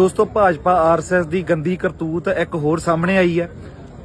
ਦੋਸਤੋ, ਭਾਜਪਾ ਆਰਐਸਐਸ ਦੀ ਗੰਦੀ ਕਰਤੂਤ ਇੱਕ ਹੋਰ ਸਾਹਮਣੇ ਆਈ ਹੈ।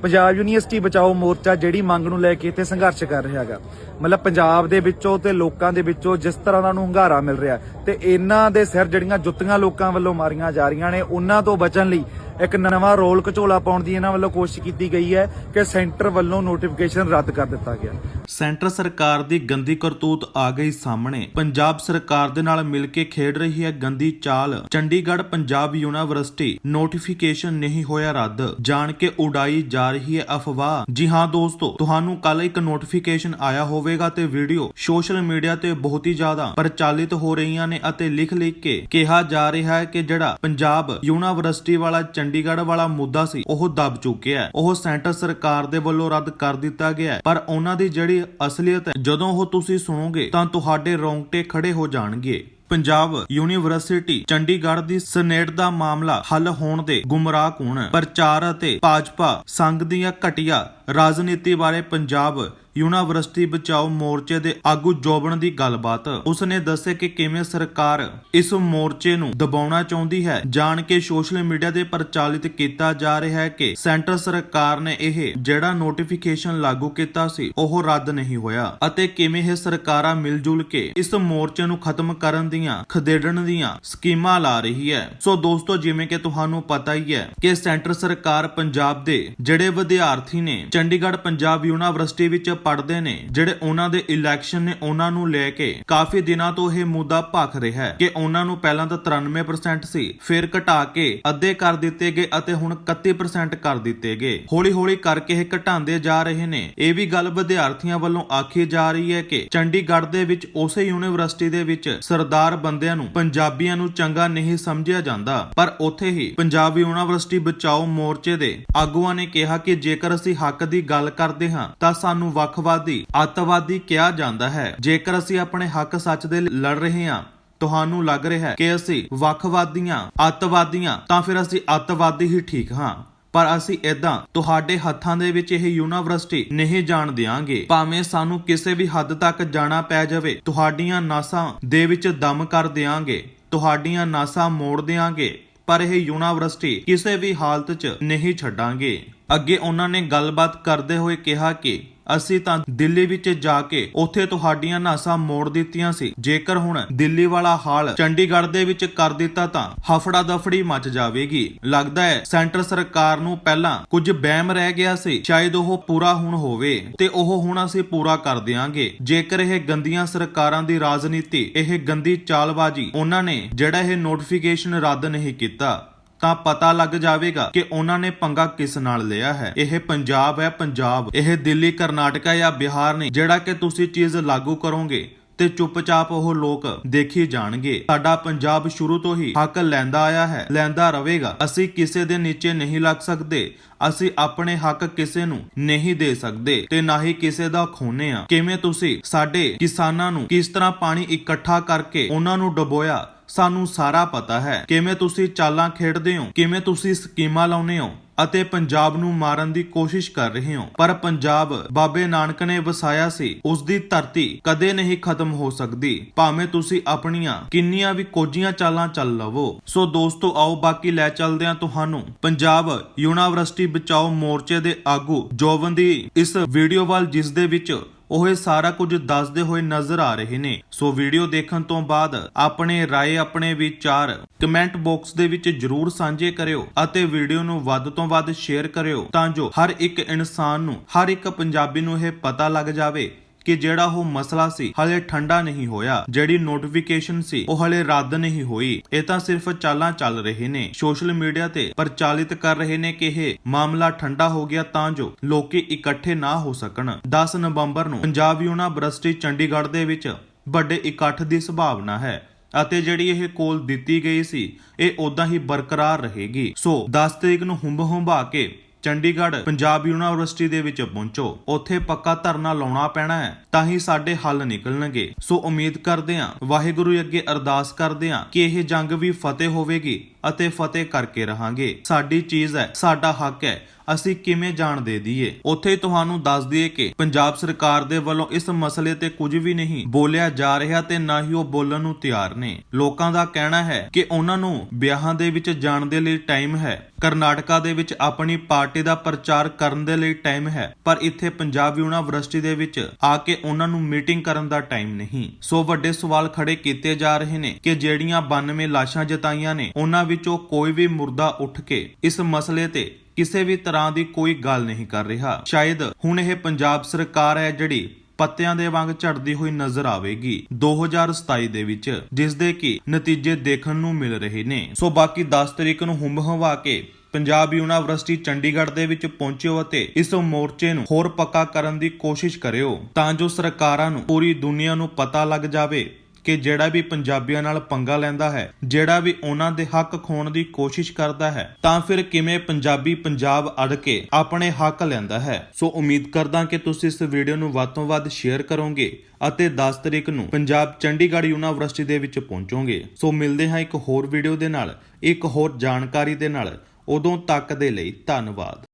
ਪੰਜਾਬ ਯੂਨੀਵਰਸਿਟੀ ਬਚਾਓ ਮੋਰਚਾ ਜਿਹੜੀ ਮੰਗ ਨੂੰ ਲੈ ਕੇ ਇੱਥੇ ਸੰਘਰਸ਼ ਕਰ ਰਿਹਾ ਹੈਗਾ। ਮਤਲਬ ਪੰਜਾਬ ਦੇ ਵਿੱਚੋਂ ਤੇ ਲੋਕਾਂ ਦੇ ਵਿੱਚੋਂ ਜਿਸ ਤਰ੍ਹਾਂ ਦਾ ਨੂੰ ਹੰਗਾਰਾ ਮਿਲ ਰਿਹਾ ਤੇ ਇਹਨਾਂ ਦੇ ਸਿਰ ਜਿਹੜੀਆਂ ਜੁੱਤੀਆਂ ਲੋਕਾਂ ਵੱਲੋਂ ਮਾਰੀਆਂ ਜਾ ਰਹੀਆਂ ਨੇ, ਉਹਨਾਂ ਤੋਂ ਬਚਣ ਲਈ ਇੱਕ ਨਵਾਂ ਰੋਲ ਘਚੋਲਾ ਪਾਉਣ ਦੀ ਇਹਨਾਂ ਵੱਲੋਂ ਕੋਸ਼ਿਸ਼ ਕੀਤੀ ਗਈ ਹੈ ਕਿ ਸੈਂਟਰ ਵੱਲੋਂ ਨੋਟੀਫਿਕੇਸ਼ਨ ਰੱਦ ਕਰ ਦਿੱਤਾ ਗਿਆ। ਸੈਂਟਰ ਸਰਕਾਰ ਦੀ ਗੰਦੀ ਕਰਤੂਤ ਆ ਗਈ ਸਾਹਮਣੇ। ਪੰਜਾਬ ਸਰਕਾਰ ਦੇ ਨਾਲ ਮਿਲ ਕੇ ਖੇਡ ਰਹੀ ਹੈ ਗੰਦੀ ਚਾਲ। ਚੰਡੀਗੜ੍ਹ ਪੰਜਾਬ ਯੂਨੀਵਰਸਿਟੀ ਨੋਟੀਫਿਕੇਸ਼ਨ ਨਹੀਂ ਹੋਇਆ ਰੱਦ। ਜਾਣ ਕੇ ਉਡਾਈ ਜਾ ਰਹੀ ਹੈ ਅਫਵਾਹ। ਜੀ ਹਾਂ ਦੋਸਤੋ, ਤੁਹਾਨੂੰ ਕੱਲ ਇੱਕ ਨੋਟੀਫਿਕੇਸ਼ਨ ਆਇਆ ਹੋਵੇਗਾ ਤੇ ਵੀਡੀਓ ਸੋਸ਼ਲ ਮੀਡੀਆ ਤੇ ਬਹੁਤ ਹੀ ਜ਼ਿਆਦਾ ਪ੍ਰਚਾਲਿਤ ਹੋ ਰਹੀਆਂ ਨੇ ਅਤੇ ਲਿਖ ਲਿਖ ਕੇ ਕਿਹਾ ਜਾ ਰਿਹਾ ਹੈ ਕਿ ਜਿਹੜਾ ਪੰਜਾਬ ਯੂਨੀਵਰਸਿਟੀ ਵਾਲਾ ਚੰਡੀਗੜ੍ਹ ਵਾਲਾ ਮੁੱਦਾ ਸੀ, ਉਹ ਦਬ ਚੁੱਕਿਆ ਉਹ ਸੈਂਟਰ ਸਰਕਾਰ ਦੇ ਵੱਲੋਂ ਰੱਦ ਕਰ ਦਿੱਤਾ ਗਿਆ ਪਰ ਉਹਨਾਂ ਦੀ ਜਿਹੜੀ ਅਸਲੀਅਤ ਹੈ, ਜਦੋਂ ਉਹ ਤੁਸੀਂ ਸੁਣੋਗੇ, ਤਾਂ ਤੁਹਾਡੇ ਰੋਂਗਟੇ ਖੜੇ ਹੋ ਜਾਣਗੇ। ਪੰਜਾਬ ਯੂਨੀਵਰਸਿਟੀ, ਚੰਡੀਗੜ੍ਹ ਦੀ ਸਨੇਟ ਦਾ ਮਾਮਲਾ ਹੱਲ ਹੋਣ ਦੇ ਗੁੰਮਰਾਹ ਕੌਣ ਪ੍ਰਚਾਰ ਅਤੇ ਭਾਜਪਾ ਸੰਘ ਦੀਆਂ ਘਟੀਆਂ ਰਾਜਨੀਤੀ ਬਾਰੇ ਪੰਜਾਬ ਯੂਨੀਵਰਸਿਟੀ ਬਚਾਓ ਮੋਰਚੇ ਦੇ ਆਗੂ ਜੋਬਨ ਦੀ ਗੱਲਬਾਤ। ਉਸਨੇ ਦੱਸਿਆ ਕਿ ਕਿਵੇਂ ਸਰਕਾਰ ਇਸ ਮੋਰਚੇ ਨੂੰ ਦਬਾਉਣਾ ਚਾਹੁੰਦੀ ਹੈ, ਜਾਣ ਕੇ ਸੋਸ਼ਲ ਮੀਡੀਆ ਤੇ ਪ੍ਰਚਾਲਿਤ ਕੀਤਾ ਜਾ ਰਿਹਾ ਹੈ ਕਿ ਸੈਂਟਰ ਸਰਕਾਰ ਨੇ ਇਹ ਜਿਹੜਾ ਨੋਟੀਫਿਕੇਸ਼ਨ ਲਾਗੂ ਕੀਤਾ ਸੀ, ਉਹ ਰੱਦ ਨਹੀਂ ਹੋਇਆ ਅਤੇ ਕਿਵੇਂ ਇਹ ਸਰਕਾਰਾਂ ਮਿਲ ਜੁਲ ਕੇ ਇਸ ਮੋਰਚੇ ਨੂੰ ਖਤਮ ਕਰਨ ਦੀਆਂ, ਖਦੇੜਨ ਦੀਆਂ ਸਕੀਮਾਂ ਲਾ ਰਹੀ ਹੈ। ਸੋ ਦੋਸਤੋ, ਜਿਵੇਂ ਕਿ ਤੁਹਾਨੂੰ ਪਤਾ ਹੀ ਹੈ ਕਿ ਸੈਂਟਰ ਸਰਕਾਰ ਪੰਜਾਬ ਦੇ ਜਿਹੜੇ ਵਿਦਿਆਰਥੀ ਨੇ ਚੰਡੀਗੜ੍ਹ, ਪੰਜਾਬ ਯੂਨੀਵਰਸਿਟੀ ਵਿੱਚ ਪੜ੍ਹਦੇ ਨੇ, ਜਿਹੜੇ ਉਹਨਾਂ ਦੇ ਇਲੈਕਸ਼ਨ ਨੇ ਉਹਨਾਂ ਨੂੰ ਲੈ ਕੇ ਕਾਫੀ ਦਿਨਾਂ ਤੋਂ ਇਹ ਮੁੱਦਾ ਭਖ ਰਿਹਾ ਹੈ ਕਿ ਉਹਨਾਂ ਨੂੰ ਪਹਿਲਾਂ ਤਾਂ 93% ਸੀ, ਫਿਰ ਘਟਾ ਕੇ ਅੱਧੇ ਕਰ ਦਿੱਤੇ ਗਏ ਅਤੇ ਹੁਣ 31% ਕਰ ਦਿੱਤੇ ਗਏ। ਹੌਲੀ-ਹੌਲੀ ਕਰਕੇ ਇਹ ਘਟਾਉਂਦੇ ਜਾ ਰਹੇ ਨੇ। ਇਹ ਵੀ ਗੱਲ ਵਿਦਿਆਰਥੀਆਂ ਵੱਲੋਂ ਆਖੀ ਜਾ ਰਹੀ ਹੈ ਕਿ ਚੰਡੀਗੜ੍ਹ ਦੇ ਵਿੱਚ ਉਸੇ ਯੂਨੀਵਰਸਿਟੀ ਦੇ ਵਿੱਚ ਸਰਦਾਰ ਬੰਦਿਆਂ ਨੂੰ ਪੰਜਾਬੀਆਂ ਨੂੰ ਚੰਗਾ ਨਹੀਂ ਸਮਝਿਆ ਜਾਂਦਾ। ਪਰ ਉੱਥੇ ਹੀ ਪੰਜਾਬ ਯੂਨੀਵਰਸਿਟੀ ਬਚਾਓ ਮੋਰਚੇ ਦੇ ਆਗੂਆਂ ਨੇ ਕਿਹਾ ਕਿ ਜੇਕਰ ਅਸੀਂ ਹੱਕ ਦੀ ਗੱਲ ਕਰਦੇ ਹਾਂ, ਤਾਂ ਸਾਨੂੰ ਵੱਖਵਾਦੀ, ਅੱਤਵਾਦੀ ਕਿਹਾ ਜਾਂਦਾ ਹੈ। ਜੇਕਰ ਅਸੀਂ ਆਪਣੇ ਹੱਕ ਸੱਚ ਦੇ ਲੜ ਰਹੇ ਹਾਂ, ਤੁਹਾਨੂੰ ਲੱਗ ਰਿਹਾ ਹੈ ਕਿ ਅਸੀਂ ਵੱਖਵਾਦੀਆਂ, ਅੱਤਵਾਦੀਆਂ, ਤਾਂ ਫਿਰ ਅਸੀਂ ਅੱਤਵਾਦੀ ਹੀ ਠੀਕ ਹਾਂ। ਪਰ ਅਸੀਂ ਇਦਾਂ ਤੁਹਾਡੇ ਹੱਥਾਂ ਦੇ ਵਿੱਚ ਇਹ ਯੂਨੀਵਰਸਿਟੀ ਨਹੀਂ ਜਾਣ ਦਿਆਂਗੇ। ਭਾਵੇਂ ਸਾਨੂੰ ਕਿਸੇ ਵੀ ਹੱਦ ਤੱਕ ਜਾਣਾ ਪੈ ਜਾਵੇ, ਤੁਹਾਡੀਆਂ ਨਾਸਾਂ ਦੇ ਵਿੱਚ ਦਮ ਕਰ ਦਿਆਂਗੇ, ਤੁਹਾਡੀਆਂ ਨਾਸਾਂ ਮੋੜ ਦਿਆਂਗੇ, ਪਰ ਇਹ ਯੂਨੀਵਰਸਿਟੀ ਕਿਸੇ ਵੀ ਹਾਲਤ 'ਚ ਨਹੀਂ ਛੱਡਾਂਗੇ। ਅੱਗੇ ਉਹਨਾਂ ਨੇ ਗੱਲਬਾਤ ਕਰਦੇ ਹੋਏ ਕਿਹਾ ਕਿ ਅਸੀਂ ਤਾਂ ਦਿੱਲੀ ਵਿੱਚ ਜਾ ਕੇ ਉੱਥੇ ਤੁਹਾਡੀਆਂ ਨਾਸਾਂ ਮੋੜ ਦਿੱਤੀਆਂ ਸੀ। ਜੇਕਰ ਹੁਣ ਦਿੱਲੀ ਵਾਲਾ ਹਾਲ ਚੰਡੀਗੜ੍ਹ ਦੇ ਵਿੱਚ ਕਰ ਦਿੱਤਾ ਤਾਂ ਹਫੜਾ ਦਫੜੀ ਮਚ ਜਾਵੇਗੀ। ਲੱਗਦਾ ਹੈ ਸੈਂਟਰ ਸਰਕਾਰ ਨੂੰ ਪਹਿਲਾਂ ਕੁਝ ਬਹਿਮ ਰਹਿ ਗਿਆ ਸੀ। ਸ਼ਾਇਦ ਉਹ ਪੂਰਾ ਹੁਣ ਹੋਵੇ ਤੇ ਉਹ ਹੁਣ ਅਸੀਂ ਪੂਰਾ ਕਰ ਦਿਆਂਗੇ। ਜੇਕਰ ਇਹ ਗੰਦੀਆਂ ਸਰਕਾਰਾਂ ਦੀ ਰਾਜਨੀਤੀ, ਇਹ ਗੰਦੀ ਚਾਲਬਾਜ਼ੀ, ਉਹਨਾਂ ਨੇ ਜਿਹੜਾ ਇਹ ਨੋਟੀਫਿਕੇਸ਼ਨ ਰੱਦ ਨਹੀਂ ਕੀਤਾ। ਤਾਂ ਪਤਾ ਲੱਗ ਜਾਵੇਗਾ ਕਿ ਉਹਨਾਂ ਨੇ ਪੰਗਾ ਕਿਸ ਨਾਲ ਲਿਆ ਹੈ। ਇਹ ਪੰਜਾਬ ਹੈ ਪੰਜਾਬ। ਇਹ ਦਿੱਲੀ, ਕਰਨਾਟਕਾ ਜਾਂ ਬਿਹਾਰ ਨਹੀਂ ਜਿਹੜਾ ਕਿ ਤੁਸੀਂ ਚੀਜ਼ ਲਾਗੂ ਕਰੋਗੇ ਤੇ ਚੁੱਪਚਾਪ ਉਹ ਲੋਕ ਦੇਖੀ ਜਾਣਗੇ। ਸਾਡਾ ਪੰਜਾਬ ਸ਼ੁਰੂ ਤੋਂ ਹੀ ਹੱਕ ਲੈਂਦਾ ਆਇਆ ਹੈ, ਲੈਂਦਾ ਰਹੇਗਾ। ਅਸੀਂ ਕਿਸੇ ਦੇ ਨੀਚੇ ਨਹੀਂ ਲੱਗ ਸਕਦੇ। ਅਸੀਂ ਆਪਣੇ ਹੱਕ ਕਿਸੇ ਨੂੰ ਨਹੀਂ ਦੇ ਸਕਦੇ ਤੇ ਨਾ ਹੀ ਕਿਸੇ ਦਾ ਖੋਨੇ ਆ। ਕਿਵੇਂ ਤੁਸੀਂ ਸਾਡੇ ਕਿਸਾਨਾਂ ਨੂੰ ਕਿਸ ਤਰ੍ਹਾਂ ਪਾਣੀ ਇਕੱਠਾ ਕਰਕੇ ਉਹਨਾਂ ਨੂੰ ਡਬੋਇਆ ਸਾਨੂੰ ਸਾਰਾ ਪਤਾ ਹੈ। ਕਿਵੇਂ ਤੁਸੀਂ ਚਾਲਾਂ ਖੇਡਦੇ ਹੋ? ਕਿਵੇਂ ਤੁਸੀਂ ਸਕੀਮਾਂ ਲਾਉਂਦੇ ਹੋ? ਅਤੇ ਪੰਜਾਬ ਨੂੰ ਮਾਰਨ ਦੀ ਕੋਸ਼ਿਸ਼ ਕਰ ਰਹੇ ਹੋ। ਪਰ ਪੰਜਾਬ ਬਾਬੇ ਨਾਨਕ ਨੇ ਵਸਾਇਆ ਸੀ। ਉਸ ਦੀ ਧਰਤੀ ਕਦੇ ਨਹੀਂ ਖਤਮ ਹੋ ਸਕਦੀ। ਭਾਵੇਂ ਤੁਸੀਂ ਆਪਣੀਆਂ ਕਿੰਨੀਆਂ ਵੀ ਕੋਝੀਆਂ ਚਾਲਾਂ ਚੱਲ ਲਵੋ। ਸੋ ਦੋਸਤੋ, ਆਓ ਬਾਕੀ ਲੈ ਚੱਲਦੇ ਹਾਂ ਤੁਹਾਨੂੰ। ਪੰਜਾਬ ਯੂਨੀਵਰਸਿਟੀ ਬਚਾਓ ਮੋਰਚੇ ਦੇ ਆਗੂ ਜੋਵਨ ਦੀ ਇਸ ਵੀਡੀਓ ਵੱਲ, ਜਿਸ ਦੇ ਵਿੱਚ ਉਹ ਇਹ ਸਾਰਾ ਕੁਝ ਦੱਸਦੇ ਹੋਏ ਨਜ਼ਰ ਆ ਰਹੇ ਨੇ ਸੋ ਵੀਡੀਓ ਦੇਖਣ ਤੋਂ ਬਾਅਦ ਆਪਣੇ رائے ਆਪਣੇ ਵਿਚਾਰ ਕਮੈਂਟ ਬਾਕਸ ਦੇ ਵਿੱਚ ਜਰੂਰ ਸਾਂਝੇ ਕਰਿਓ ਅਤੇ ਵੀਡੀਓ ਨੂੰ ਵੱਧ ਤੋਂ ਵੱਧ ਸ਼ੇਅਰ ਕਰਿਓ ਤਾਂ ਜੋ ਹਰ ਇੱਕ ਇਨਸਾਨ ਨੂੰ ਹਰ ਇੱਕ ਪੰਜਾਬੀ ਨੂੰ ਇਹ ਪਤਾ ਲੱਗ ਜਾਵੇ ਕਿ ਜਿਹੜਾ ਉਹ ਮਸਲਾ ਸੀ, ਹਲੇ ਠੰਡਾ ਨਹੀਂ ਹੋਇਆ। ਜਿਹੜੀ ਨੋਟੀਫਿਕੇਸ਼ਨ ਸੀ, ਉਹ ਹਲੇ ਰੱਦ ਨਹੀਂ ਹੋਈ। ਇਹ ਤਾਂ ਸਿਰਫ ਚਾਲਾਂ ਚੱਲ ਰਹੇ ਨੇ। ਸੋਸ਼ਲ ਮੀਡੀਆ ਤੇ ਪ੍ਰਚਾਲਿਤ ਕਰ ਰਹੇ ਨੇ ਕਿ ਇਹ ਮਾਮਲਾ ਠੰਡਾ ਹੋ ਗਿਆ ਤਾਂ ਜੋ ਲੋਕੀ ਇਕੱਠੇ ਨਾ ਹੋ ਸਕਣ। 10 ਨਵੰਬਰ ਨੂੰ ਪੰਜਾਬ ਯੂਨੀਵਰਸਿਟੀ ਚੰਡੀਗੜ੍ਹ ਦੇ ਵਿੱਚ ਵੱਡੇ ਇਕੱਠ ਦੀ ਸੰਭਾਵਨਾ ਹੈ ਅਤੇ ਜਿਹੜੀ ਇਹ ਕੋਲ ਦਿੱਤੀ ਗਈ ਸੀ, ਇਹ ਉਦਾਂ ਹੀ ਬਰਕਰਾਰ ਰਹੇਗੀ। ਸੋ 10 ਤਰੀਕ ਨੂੰ ਹੁੰਬ ਹੁੰਬਾ ਕੇ ਚੰਡੀਗੜ੍ਹ ਪੰਜਾਬ ਯੂਨੀਵਰਸਿਟੀ ਦੇ ਵਿੱਚ ਪਹੁੰਚੋ। ਉੱਥੇ ਪੱਕਾ ਧਰਨਾ ਲਾਉਣਾ ਪੈਣਾ ਹੈ, ਤਾਂ ਹੀ ਸਾਡੇ ਹੱਲ ਨਿਕਲਣਗੇ। ਸੋ ਉਮੀਦ ਕਰਦੇ ਹਾਂ, ਵਾਹਿਗੁਰੂ ਅੱਗੇ ਅਰਦਾਸ ਕਰਦੇ ਹਾਂ ਕਿ ਇਹ ਜੰਗ ਵੀ ਫਤਿਹ ਹੋਵੇਗੀ। ਅਤੇ ਫਤਿਹ ਕਰਕੇ ਰਹਾਂਗੇ। ਸਾਡੀ ਚੀਜ਼ ਹੈ, ਸਾਡਾ ਹੱਕ ਹੈ, ਅਸੀਂ ਕਿਵੇਂ ਜਾਣ ਦੇ ਦਈਏ? ਉੱਥੇ ਤੁਹਾਨੂੰ ਦੱਸ ਦਈਏ ਕਿ ਪੰਜਾਬ ਸਰਕਾਰ ਦੇ ਵੱਲੋਂ ਇਸ ਮਸਲੇ ਤੇ ਕੁਝ ਵੀ ਨਹੀਂ ਬੋਲਿਆ ਜਾ ਰਿਹਾ ਤੇ ਨਾ ਹੀ ਉਹ ਬੋਲਣ ਨੂੰ ਤਿਆਰ ਨੇ। ਲੋਕਾਂ ਦਾ ਕਹਿਣਾ ਹੈ ਕਿ ਉਹਨਾਂ ਨੂੰ ਵਿਆਹਾਂ ਦੇ ਵਿੱਚ ਜਾਣ ਦੇ ਲਈ ਟਾਈਮ ਹੈ, ਕਰਨਾਟਕਾ ਦੇ ਵਿੱਚ ਆਪਣੀ ਪਾਰਟੀ ਦਾ ਪ੍ਰਚਾਰ ਕਰਨ ਦੇ ਲਈ ਟਾਈਮ ਹੈ, ਪਰ ਇੱਥੇ ਪੰਜਾਬ ਯੂਨੀਵਰਸਿਟੀ ਦੇ ਵਿੱਚ ਆ ਕੇ ਉਹਨਾਂ ਨੂੰ ਮੀਟਿੰਗ ਕਰਨ ਦਾ ਟਾਈਮ ਨਹੀਂ। ਸੋ ਵੱਡੇ ਸਵਾਲ ਖੜੇ ਕੀਤੇ ਜਾ ਰਹੇ ਨੇ ਕਿ ਜਿਹੜੀਆਂ 92 ਲਾਸ਼ਾਂ ਜਤਾਈਆਂ ਨੇ, ਉਹਨਾਂ ਵਿੱਚ ਵਿੱਚੋਂ ਕੋਈ ਵੀ ਮੁਰਦਾ ਉੱਠ ਕੇ ਇਸ ਮਸਲੇ ਤੇ ਕਿਸੇ ਵੀ ਤਰ੍ਹਾਂ ਦੀ ਕੋਈ ਗੱਲ ਨਹੀਂ ਕਰ ਰਿਹਾ। ਸ਼ਾਇਦ ਹੁਣ ਇਹ ਪੰਜਾਬ ਸਰਕਾਰ ਹੈ ਜਿਹੜੀ ਪੱਤਿਆਂ ਦੇ ਵਾਂਗ ਝੜਦੀ ਹੋਈ ਨਜ਼ਰ ਆਵੇਗੀ 2027 ਦੇ ਵਿੱਚ, ਜਿਸ ਦੇ ਕਿ ਨਤੀਜੇ ਦੇਖਣ ਨੂੰ ਮਿਲ ਰਹੇ ਨੇ। ਸੋ ਬਾਕੀ 10 ਤਰੀਕ ਨੂੰ ਹੁੰਮ ਹਵਾ ਕੇ ਪੰਜਾਬ ਯੂਨੀਵਰਸਿਟੀ ਚੰਡੀਗੜ੍ਹ ਦੇ ਵਿੱਚ ਪਹੁੰਚਿਓ ਅਤੇ ਇਸ ਮੋਰਚੇ ਨੂੰ ਹੋਰ ਪੱਕਾ ਕਰਨ ਦੀ ਕੋਸ਼ਿਸ਼ ਕਰਿਓ, ਤਾਂ ਜੋ ਸਰਕਾਰਾਂ ਨੂੰ ਪੂਰੀ ਦੁਨੀਆ ਨੂੰ ਪਤਾ ਲੱਗ ਜਾਵੇ ਕਿ ਜਿਹੜਾ ਵੀ ਪੰਜਾਬੀਆਂ ਨਾਲ ਪੰਗਾ ਲੈਂਦਾ ਹੈ, ਜਿਹੜਾ ਵੀ ਉਹਨਾਂ ਦੇ ਹੱਕ ਖੋਣ ਦੀ ਕੋਸ਼ਿਸ਼ ਕਰਦਾ ਹੈ, ਤਾਂ ਫਿਰ ਕਿਵੇਂ ਪੰਜਾਬੀ ਪੰਜਾਬ ਅੜ ਕੇ ਆਪਣੇ ਹੱਕ ਲੈਂਦਾ ਹੈ? ਸੋ ਉਮੀਦ ਕਰਦਾ ਕਿ ਤੁਸੀਂ ਇਸ ਵੀਡੀਓ ਨੂੰ ਵੱਧ ਤੋਂ ਵੱਧ ਸ਼ੇਅਰ ਕਰੋਗੇ ਅਤੇ 10 ਤਰੀਕ ਨੂੰ ਪੰਜਾਬ ਚੰਡੀਗੜ੍ਹ ਯੂਨੀਵਰਸਿਟੀ ਦੇ ਵਿੱਚ ਪਹੁੰਚੋਗੇ। ਸੋ ਮਿਲਦੇ ਹਾਂ ਇੱਕ ਹੋਰ ਵੀਡੀਓ ਦੇ ਨਾਲ, ਇੱਕ ਹੋਰ ਜਾਣਕਾਰੀ ਦੇ ਨਾਲ। ਉਦੋਂ ਤੱਕ ਦੇ ਲਈ ਧੰਨਵਾਦ।